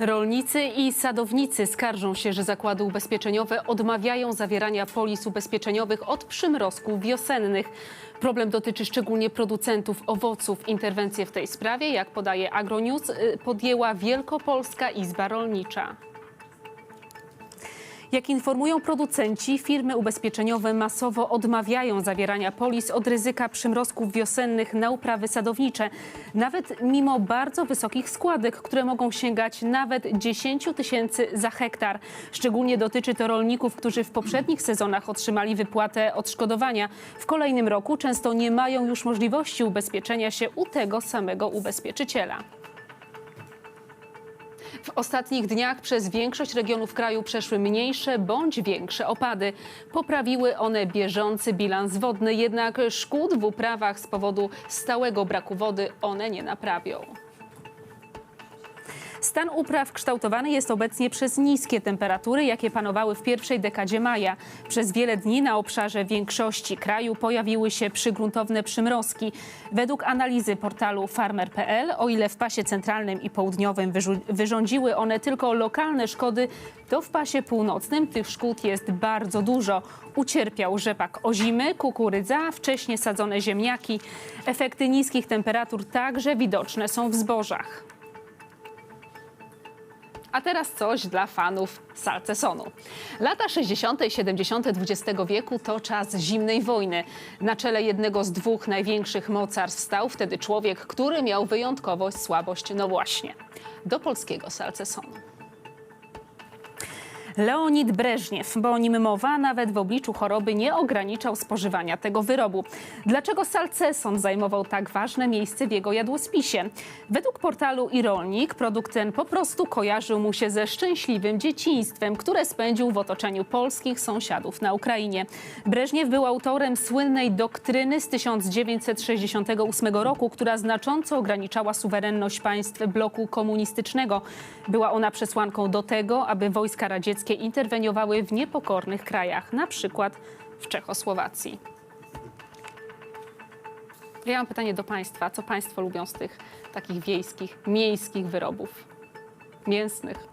Rolnicy i sadownicy skarżą się, że zakłady ubezpieczeniowe odmawiają zawierania polis ubezpieczeniowych od przymrozków wiosennych. Problem dotyczy szczególnie producentów owoców. Interwencję w tej sprawie, jak podaje Agronews, y, podjęła Wielkopolska Izba Rolnicza. Jak informują producenci, firmy ubezpieczeniowe masowo odmawiają zawierania polis od ryzyka przymrozków wiosennych na uprawy sadownicze, nawet mimo bardzo wysokich składek, które mogą sięgać nawet 10 tysięcy za hektar. Szczególnie dotyczy to rolników, którzy w poprzednich sezonach otrzymali wypłatę odszkodowania. W kolejnym roku często nie mają już możliwości ubezpieczenia się u tego samego ubezpieczyciela. W ostatnich dniach przez większość regionów kraju przeszły mniejsze bądź większe opady. Poprawiły one bieżący bilans wodny, jednak szkód w uprawach z powodu stałego braku wody one nie naprawią. Stan upraw kształtowany jest obecnie przez niskie temperatury, jakie panowały w pierwszej dekadzie maja. Przez wiele dni na obszarze większości kraju pojawiły się przygruntowne przymrozki. Według analizy portalu farmer.pl, o ile w pasie centralnym i południowym wyrządziły one tylko lokalne szkody, to w pasie północnym tych szkód jest bardzo dużo. Ucierpiał rzepak ozimy, kukurydza, wcześnie sadzone ziemniaki. Efekty niskich temperatur także widoczne są w zbożach. A teraz coś dla fanów salcesonu. Lata 60. i 70. XX wieku to czas zimnej wojny. Na czele jednego z dwóch największych mocarstw stał wtedy człowiek, który miał wyjątkowo słabość, no właśnie, do polskiego salcesonu. Leonid Breżniew, bo o nim mowa, nawet w obliczu choroby nie ograniczał spożywania tego wyrobu. Dlaczego salceson zajmował tak ważne miejsce w jego jadłospisie? Według portalu i Rolnik produkt ten po prostu kojarzył mu się ze szczęśliwym dzieciństwem, które spędził w otoczeniu polskich sąsiadów na Ukrainie. Breżniew był autorem słynnej doktryny z 1968 roku, która znacząco ograniczała suwerenność państw bloku komunistycznego. Była ona przesłanką do tego, aby wojska radzieckie interweniowały w niepokornych krajach, na przykład w Czechosłowacji. Ja mam pytanie do Państwa. Co Państwo lubią z tych takich wiejskich, miejskich wyrobów mięsnych?